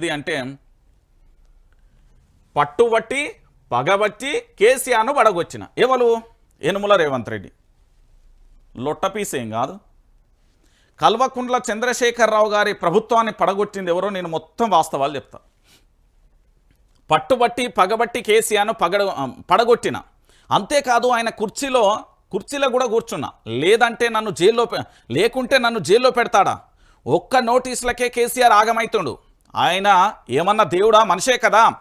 ఇది అంటే పట్టుబట్టి పగబట్టి కేసీఆర్ను పడగొచ్చిన. ఎవరు? యనుమల రేవంత్ రెడ్డి. లొట్టపీస్ ఏం కాదు. కల్వకుండ్ల చంద్రశేఖరరావు గారి ప్రభుత్వాన్ని పడగొట్టింది ఎవరో నేను మొత్తం వాస్తవాలు చెప్తా. పట్టుబట్టి పగబట్టి కేసీఆర్ను పగడ పడగొట్టిన. అంతేకాదు ఆయన కుర్చీలో కుర్చీలో కూడా కూర్చున్నా. లేదంటే నన్ను జైల్లో లేకుంటే నన్ను జైల్లో పెడతాడా? ఒక్క నోటీసులకే కేసీఆర్ ఆగమైతుండు. ఆయన ఏమన్నా దేవుడా? మనిషే కదా.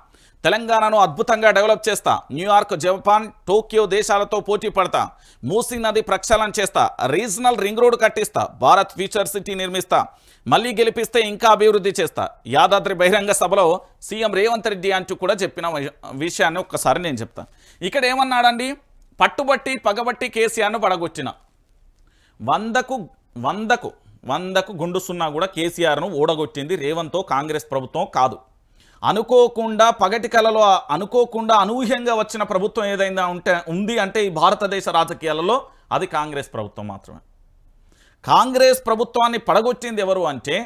తెలంగాణను అద్భుతంగా డెవలప్ చేస్తా. న్యూయార్క్ జపాన్ టోక్యో దేశాలతో పోటీ పడతా. మూసీ నది ప్రక్షాళన చేస్తా. రీజనల్ రింగ్ రోడ్ కట్టిస్తా. భారత్ ఫ్యూచర్ సిటీ నిర్మిస్తా. మళ్ళీ గెలిపిస్తే ఇంకా అభివృద్ధి చేస్తా. యాదాద్రి బహిరంగ సభలో సీఎం రేవంత్ రెడ్డి అంటూ కూడా చెప్పిన విషయాన్ని ఒక్కసారి నేను చెప్తా. ఇక్కడ ఏమన్నాడండి? పట్టుబట్టి పగబట్టి కేసీఆర్ను పడగొట్టిన. వందకు వందకు వందకు గుండు సున్నా కూడా కేసీఆర్ను ఓడగొట్టింది రేవంత్తో కాంగ్రెస్ ప్రభుత్వం కాదు. అనుకోకుండా పగటి కలలో అనుకోకుండా అనూహ్యంగా వచ్చిన ప్రభుత్వం ఏదైనా ఉంటే ఉంది అంటే ఈ భారతదేశ రాజకీయాలలో అది కాంగ్రెస్ ప్రభుత్వం మాత్రమే. కాంగ్రెస్ ప్రభుత్వాన్ని పడగొట్టింది ఎవరు అంటే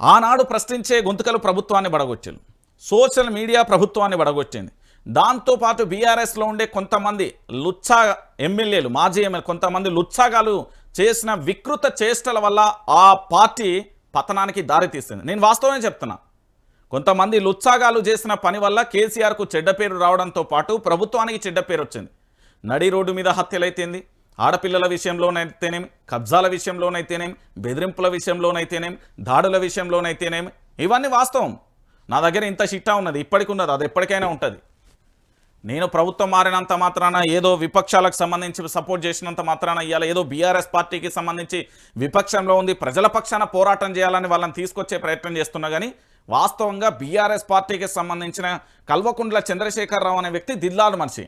ఆనాడు ప్రశ్నించే గొంతుకలు ప్రభుత్వాన్ని పడగొచ్చారు సోషల్ మీడియా ప్రభుత్వాన్ని పడగొట్టింది. దాంతోపాటు బీఆర్ఎస్లో ఉండే కొంతమంది లుచ్చా ఎమ్మెల్యేలు మాజీ ఎమ్మెల్యే కొంతమంది లుచ్చాగాలు చేసిన వికృత చేష్టల వల్ల ఆ పార్టీ పతనానికి దారితీస్తుంది నేను వాస్తవమే చెప్తున్నా. కొంతమంది లుచ్చాగాలు చేసిన పని వల్ల కేసీఆర్కు చెడ్డ పేరు రావడంతో పాటు ప్రభుత్వానికి చెడ్డ పేరు వచ్చింది. నడి రోడ్డు మీద హత్యలైతేంది ఆడపిల్లల విషయంలోనైతేనేమి కబ్జాల విషయంలోనైతేనేమి బెదిరింపుల విషయంలోనైతేనేమి దాడుల విషయంలోనైతేనేమి ఇవన్నీ వాస్తవం. నా దగ్గర ఇంత చిట్టా ఉన్నది ఇప్పటికి ఉన్నది అది ఎప్పటికైనా ఉంటుంది. నేను ప్రభుత్వం మారినంత మాత్రాన ఏదో విపక్షాలకు సంబంధించి సపోర్ట్ చేసినంత మాత్రాన ఇవాళ ఏదో బీఆర్ఎస్ పార్టీకి సంబంధించి విపక్షంలో ఉంది. ప్రజల పక్షాన పోరాటం చేయాలని వాళ్ళని తీసుకొచ్చే ప్రయత్నం చేస్తున్నా కానీ వాస్తవంగా బీఆర్ఎస్ పార్టీకి సంబంధించిన కల్వకుంట్ల చంద్రశేఖరరావు అనే వ్యక్తి దిల్లాలు మనిషి.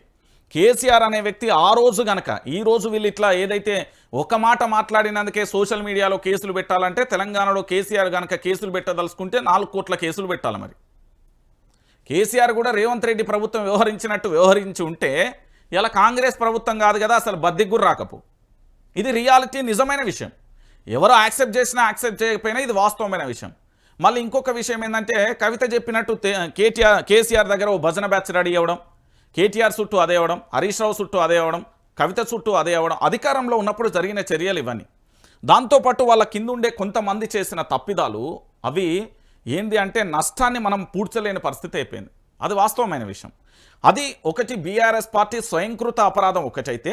కేసీఆర్ అనే వ్యక్తి ఆ రోజు గనక ఈ రోజు వీళ్ళు ఇట్లా ఏదైతే ఒక మాట మాట్లాడినందుకే సోషల్ మీడియాలో కేసులు పెట్టాలంటే తెలంగాణలో కేసీఆర్ గనక కేసులు పెట్టదలుచుకుంటే నాలుగు కోట్ల కేసులు పెట్టాలి మరి. కేసీఆర్ కూడా రేవంత్ రెడ్డి ప్రభుత్వం వ్యవహరించినట్టు వ్యవహరించి ఉంటే ఇలా కాంగ్రెస్ ప్రభుత్వం కాదు కదా అసలు బద్దిగ్గురు రాకపు. ఇది రియాలిటీ నిజమైన విషయం. ఎవరో యాక్సెప్ట్ చేసినా యాక్సెప్ట్ చేయకపోయినా ఇది వాస్తవమైన విషయం. మళ్ళీ ఇంకొక విషయం ఏంటంటే కవిత చెప్పినట్టు కేటీఆర్ కేసీఆర్ దగ్గర ఓ భజన బ్యాచ్ రెడీ అవ్వడం కేటీఆర్ చుట్టూ అదే అవ్వడం హరీష్ రావు చుట్టూ అదే అవ్వడం కవిత చుట్టూ అదే అవ్వడం అధికారంలో ఉన్నప్పుడు జరిగిన చర్యలు ఇవన్నీ. దాంతోపాటు వాళ్ళ కిందుండే కొంతమంది చేసిన తప్పిదాలు అవి ఏంది అంటే నష్టాన్ని మనం పూడ్చలేని పరిస్థితి అయిపోయింది. అది వాస్తవమైన విషయం. అది ఒకటి బీఆర్ఎస్ పార్టీ స్వయంకృత అపరాధం ఒకటైతే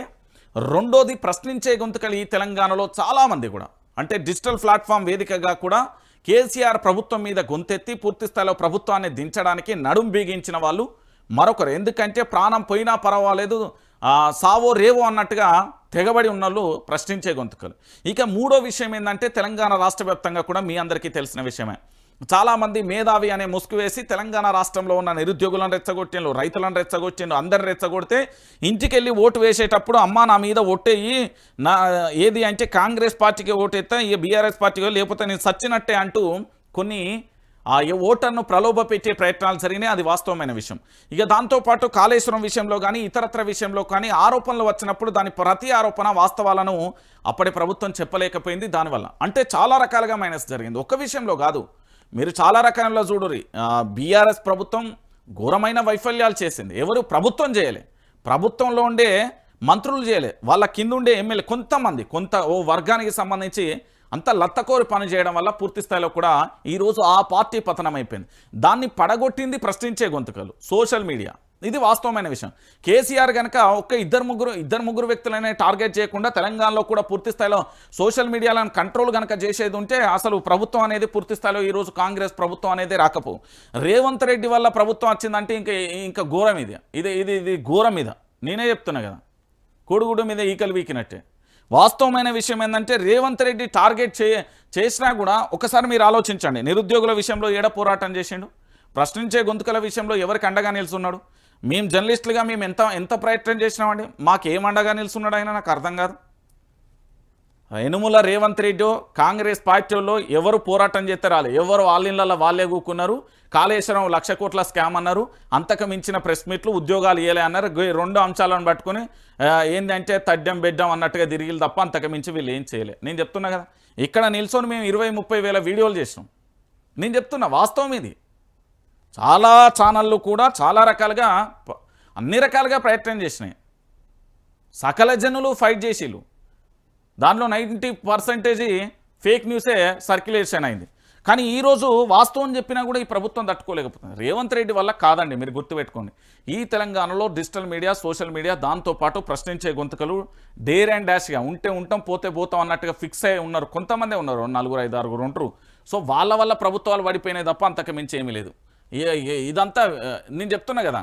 రెండోది ప్రశ్నించే గొంతుకలు ఈ తెలంగాణలో చాలామంది కూడా అంటే డిజిటల్ ప్లాట్ఫామ్ వేదికగా కూడా కేసీఆర్ ప్రభుత్వం మీద గొంతెత్తి పూర్తి స్థాయిలో ప్రభుత్వాన్ని దించడానికి నడుం బిగించిన వాళ్ళు మరొకరు. ఎందుకంటే ప్రాణం పోయినా పర్వాలేదు సావో రేవో అన్నట్టుగా తెగబడి ఉన్నోళ్ళు ప్రశ్నించే గొంతుకలు. ఇక మూడో విషయం ఏంటంటే తెలంగాణ రాష్ట్ర వ్యాప్తంగా కూడా మీ అందరికీ తెలిసిన విషయమే. చాలామంది మేధావి అనే ముసుగు వేసి తెలంగాణ రాష్ట్రంలో ఉన్న నిరుద్యోగులను రెచ్చగొట్టిండ్రు రైతులను రెచ్చగొట్టిండ్రు అందరిని రెచ్చగొడితే ఇంటికెళ్ళి ఓటు వేసేటప్పుడు అమ్మ నా మీద ఓటేయి నా ఏది అంటే కాంగ్రెస్ పార్టీకి ఓటేస్తా ఈ బీఆర్ఎస్ పార్టీకి లేకపోతే నేను సచ్చినట్టే అంటూ కొన్ని ఆ ఓటర్ను ప్రలోభ పెట్టే ప్రయత్నాలు జరిగినాయి అది వాస్తవమైన విషయం. ఇక దాంతోపాటు కాళేశ్వరం విషయంలో కానీ ఇతరత్ర విషయంలో కానీ ఆరోపణలు వచ్చినప్పుడు దాని ప్రతి ఆరోపణ వాస్తవాలను అప్పటి ప్రభుత్వం చెప్పలేకపోయింది దానివల్ల. అంటే చాలా రకాలుగా మైనస్ జరిగింది. ఒక్క విషయంలో కాదు మీరు చాలా రకాలలో చూడురి బీఆర్ఎస్ ప్రభుత్వం ఘోరమైన వైఫల్యాలు చేసింది. ఎవరు ప్రభుత్వం చేయలే. ప్రభుత్వంలో ఉండే మంత్రులు చేయలే. వాళ్ళ కింద ఉండే ఎమ్మెల్యే కొంతమంది కొంత ఓ వర్గానికి సంబంధించి అంత లత్తకోరి పని చేయడం వల్ల పూర్తి స్థాయిలో కూడా ఈరోజు ఆ పార్టీ పతనం అయిపోయింది. దాన్ని పడగొట్టింది ప్రశ్నించే గొంతుకలు. Social media. ఇది వాస్తవమైన విషయం. కేసీఆర్ కనుక ఒక్క ఇద్దరు ముగ్గురు ఇద్దరు ముగ్గురు వ్యక్తులనే టార్గెట్ చేయకుండా తెలంగాణలో కూడా పూర్తి స్థాయిలో సోషల్ మీడియాలను కంట్రోల్ కనుక చేసేది ఉంటే అసలు ప్రభుత్వం అనేది పూర్తి స్థాయిలో ఈరోజు కాంగ్రెస్ ప్రభుత్వం అనేది రాకపో. రేవంత్ రెడ్డి వల్ల ప్రభుత్వం వచ్చిందంటే ఇంకా ఇంకా ఘోరం ఇది. ఇది ఇది ఇది ఘోరం మీద నేనే చెప్తున్నా కదా. కోడిగుడ్డు మీద ఈకలు వీకినట్టే. వాస్తవమైన విషయం ఏంటంటే రేవంత్ రెడ్డి టార్గెట్ చే చేసినా కూడా ఒకసారి మీరు ఆలోచించండి. నిరుద్యోగుల విషయంలో ఏడ పోరాటం చేసిండు? ప్రశ్నించే గొంతుకల విషయంలో ఎవరికి అండగా నిలుచున్నాడు? మేము జర్నలిస్టులుగా మేము ఎంత ఎంత ప్రయత్నం చేసినామండి? మాకు ఏమండగా అండగా ఆయన? నాకు అర్థం కాదు. యనుముల రేవంత్ రెడ్డి కాంగ్రెస్ పార్టీలో ఎవరు పోరాటం చేస్తే రాలే. ఎవరు వాళ్ళ ఇళ్ళల్లో వాళ్ళే కూకున్నారు. కాళేశ్వరం లక్ష కోట్ల స్కామ్ అన్నారు. అంతకు మించిన ప్రెస్ మీట్లు ఉద్యోగాలు ఇవ్వలే అన్నారు. రెండు అంశాలను పట్టుకుని ఏంటంటే తడ్డం బెడ్డం అన్నట్టుగా తిరిగి తప్ప అంతకు మించి వీళ్ళు ఏం చేయలే. నేను చెప్తున్నా కదా. ఇక్కడ నిల్చొని మేము ఇరవై ముప్పై వేల వీడియోలు చేసినాం. నేను చెప్తున్నా వాస్తవం ఇది. చాలా ఛానళ్ళు కూడా చాలా రకాలుగా అన్ని రకాలుగా ప్రయత్నం చేసినాయి. సకల జనులు ఫైట్ చేసిళ్ళు. దాంట్లో నైంటీ పర్సెంటేజ్ ఫేక్ న్యూసే సర్క్యులేషన్ అయింది. కానీ ఈరోజు వాస్తవం చెప్పినా కూడా ఈ ప్రభుత్వం తట్టుకోలేకపోతుంది. రేవంత్ రెడ్డి వల్ల కాదండి మీరు గుర్తుపెట్టుకోండి. ఈ తెలంగాణలో డిజిటల్ మీడియా సోషల్ మీడియా దాంతోపాటు ప్రశ్నించే గొంతుకలు డేర్ అండ్ డాష్గా ఉంటే ఉంటాం పోతే పోతాం అన్నట్టుగా ఫిక్స్ అయి ఉన్నారు కొంతమందే ఉన్నారు నలుగురు ఐదు ఆరుగురు ఉంటారు. సో వాళ్ళ వల్ల ప్రభుత్వాలు పడిపోయినాయి తప్ప అంతకు మించి ఏమీ లేదు. ఇదంతా నేను చెప్తున్నా కదా.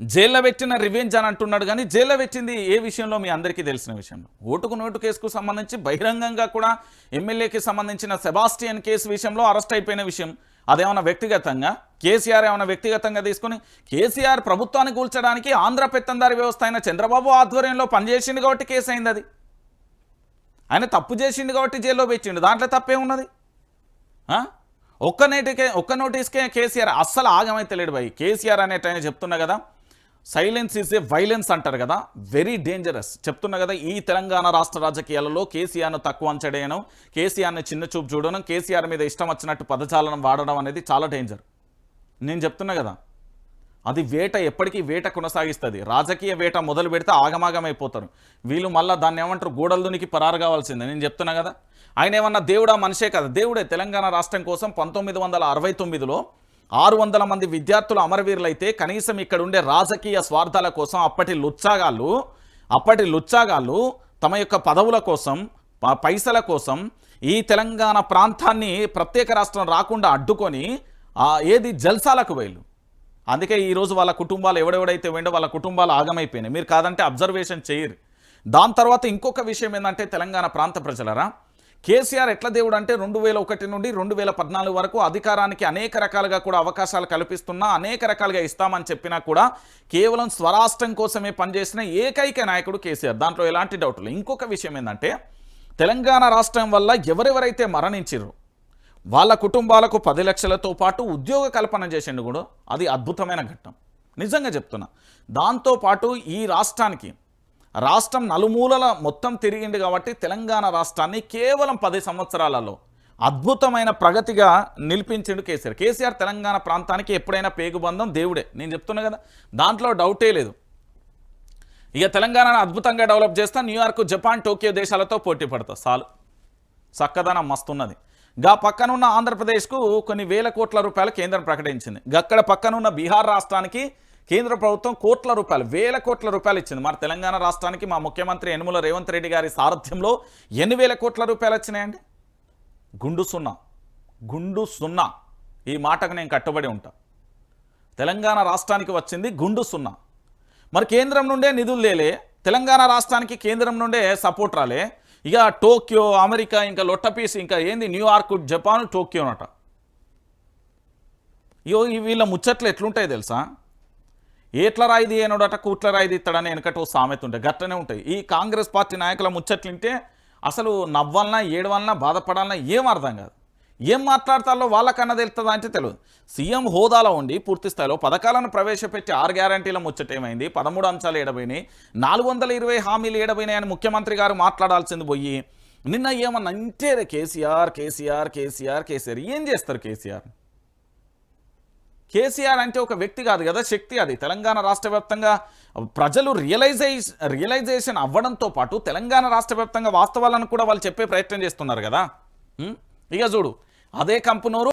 జైల్లో పెట్టిన రివెంజ్ అని అంటున్నాడు కానీ జైల్లో పెట్టింది ఏ విషయంలో మీ అందరికీ తెలిసిన విషయంలో? ఓటుకు నోటు కేసుకు సంబంధించి బహిరంగంగా కూడా ఎమ్మెల్యేకి సంబంధించిన సెబాస్టియన్ కేసు విషయంలో అరెస్ట్ అయిపోయిన విషయం అదేమన్నా వ్యక్తిగతంగా? కేసీఆర్ ఏమైనా వ్యక్తిగతంగా తీసుకుని కేసీఆర్ ప్రభుత్వాన్ని కూల్చడానికి ఆంధ్ర పెత్తందారి వ్యవస్థ అయిన చంద్రబాబు ఆధ్వర్యంలో పనిచేసింది కాబట్టి కేసు అయింది అది. ఆయన తప్పు చేసిండు కాబట్టి జైల్లో పెట్టిండు. దాంట్లో తప్పే ఉన్నది ఒక్క నేటికే ఒక్క నోటీస్కే కేసీఆర్ అస్సలు ఆగమైతే లేడు భయ్. కేసీఆర్ అనేట చెప్తున్నా కదా సైలెన్స్ ఈజ్ ఏ వైలెన్స్ అంటారు కదా వెరీ డేంజరస్. చెప్తున్నా కదా ఈ తెలంగాణ రాష్ట్ర రాజకీయాలలో కేసీఆర్ను తక్కువ అంచడేయడం కేసీఆర్ని చిన్న చూపు చూడడం కేసీఆర్ మీద ఇష్టం వచ్చినట్టు పదజాలం వాడడం అనేది చాలా డేంజర్. నేను చెప్తున్నా కదా అది వేట ఎప్పటికీ వేట కొనసాగిస్తుంది. రాజకీయ వేట మొదలు పెడితే ఆగమాగమైపోతారు. వీళ్ళు మళ్ళీ దాన్ని ఏమంటారు? గోడల దునికి పరారు కావాల్సిందే. నేను చెప్తున్నా కదా. ఆయన ఏమన్నా దేవుడా? మనిషే కదా. దేవుడే తెలంగాణ రాష్ట్రం కోసం పంతొమ్మిది వందల అరవై తొమ్మిదిలో ఆరు వందల మంది విద్యార్థులు అమరవీరులైతే కనీసం ఇక్కడ ఉండే రాజకీయ స్వార్థాల కోసం అప్పటి లుచ్చాగాళ్ళు అప్పటి లుచ్చాగాళ్ళు తమ యొక్క పదవుల కోసం ప- పైసల కోసం ఈ తెలంగాణ ప్రాంతాన్ని ప్రత్యేక రాష్ట్రం రాకుండా అడ్డుకొని ఏది? జల్సాలకు వేలు అందుకే ఈరోజు వాళ్ళ కుటుంబాలు ఎవడెవడైతే వెండో వాళ్ళ కుటుంబాలు ఆగమైపోయినాయి. మీరు కాదంటే అబ్జర్వేషన్ చేయరు. దాని తర్వాత ఇంకొక విషయం ఏంటంటే తెలంగాణ ప్రాంత ప్రజలరా కేసీఆర్ ఎట్లా దేవుడు అంటే రెండు వేల ఒకటి నుండి రెండు వేల పద్నాలుగు వరకు అధికారానికి అనేక రకాలుగా కూడా అవకాశాలు కల్పిస్తున్నా అనేక రకాలుగా ఇస్తామని చెప్పినా కూడా కేవలం స్వరాష్ట్రం కోసమే పనిచేసిన ఏకైక నాయకుడు కేసీఆర్. దాంట్లో ఎలాంటి డౌట్లు ఇంకొక విషయం ఏంటంటే తెలంగాణ రాష్ట్రం వల్ల ఎవరెవరైతే మరణించారు వాళ్ళ కుటుంబాలకు పది లక్షలతో పాటు ఉద్యోగ కల్పన చేసిండు కూడా అది అద్భుతమైన ఘట్టం. నిజంగా చెప్తున్నా. దాంతోపాటు ఈ రాష్ట్రానికి రాష్ట్రం నలుమూలల మొత్తం తిరిగింది కాబట్టి తెలంగాణ రాష్ట్రాన్ని కేవలం పది సంవత్సరాలలో అద్భుతమైన ప్రగతిగా నిలిపించిండు కేసీఆర్. కేసీఆర్ తెలంగాణ ప్రాంతానికి ఎప్పుడైనా పేగుబంధం దేవుడే. నేను చెప్తున్నా కదా దాంట్లో డౌటే లేదు. ఇక తెలంగాణను అద్భుతంగా డెవలప్ చేస్తా న్యూయార్క్ జపాన్ టోక్యో దేశాలతో పోటీ పడతా. చాలు. చక్కదనం మస్తున్నది. గా పక్కనున్న ఆంధ్రప్రదేశ్కు కొన్ని వేల కోట్ల రూపాయలు కేంద్రం ప్రకటించింది. గక్కడ పక్కనున్న బీహార్ రాష్ట్రానికి కేంద్ర ప్రభుత్వం కోట్ల రూపాయలు వేల కోట్ల రూపాయలు ఇచ్చింది. మరి తెలంగాణ రాష్ట్రానికి మా ముఖ్యమంత్రి యనుమల రేవంత్ రెడ్డి గారి సారథ్యంలో ఎన్ని వేల కోట్ల రూపాయలు వచ్చినాయండి? గుండు సున్నా. గుండు సున్నా. ఈ మాటకు నేను కట్టుబడి ఉంటా. తెలంగాణ రాష్ట్రానికి వచ్చింది గుండు సున్నా. మరి కేంద్రం నుండే నిధులు లేలే. తెలంగాణ రాష్ట్రానికి కేంద్రం నుండే సపోర్ట్ రాలే. ఇక టోక్యో అమెరికా ఇంకా లొట్టపీస్ ఇంకా ఏంది? న్యూయార్క్ జపాన్ టోక్యోనట. ఇయో వీళ్ళ ముచ్చట్లు ఎట్లుంటాయి తెలుసా? ఏట్ల రాయిది ఏనోడట కూట్ల రాయిది ఇస్తాడని వెనకట ఓ సామెత ఉంటాయి గట్టనే ఉంటాయి ఈ కాంగ్రెస్ పార్టీ నాయకుల ముచ్చట్లుంటే అసలు నవ్వాలన్నా ఏడవాలన్నా బాధపడాలన్నా ఏం అర్థం కాదు. ఏం మాట్లాడతారో వాళ్ళకన్నా తెలుస్తుందా అంటే తెలియదు సీఎం హోదాలో ఉండి పూర్తి స్థాయిలో పథకాలను ప్రవేశపెట్టి ఆరు గ్యారంటీల ముచ్చట ఏమైంది? పదమూడు అంశాలు ఏడబోయినాయి. నాలుగు వందల ఇరవై హామీలు ఏడబోయినాయని అని ముఖ్యమంత్రి గారు మాట్లాడాల్సింది పోయి నిన్న ఏమన్నా అంటే కేసీఆర్ కేసీఆర్ కేసీఆర్ కేసీఆర్ ఏం చేస్తారు కేసీఆర్? కేసీఆర్ అంటే ఒక వ్యక్తి కాదు కదా శక్తి అది. తెలంగాణ రాష్ట్ర వ్యాప్తంగా ప్రజలు రియలైజే రియలైజేషన్ అవ్వడంతో పాటు తెలంగాణ రాష్ట్ర వ్యాప్తంగా వాస్తవాలను కూడా వాళ్ళు చెప్పే ప్రయత్నం చేస్తున్నారు కదా. ఇక చూడు అదే కంపునూరు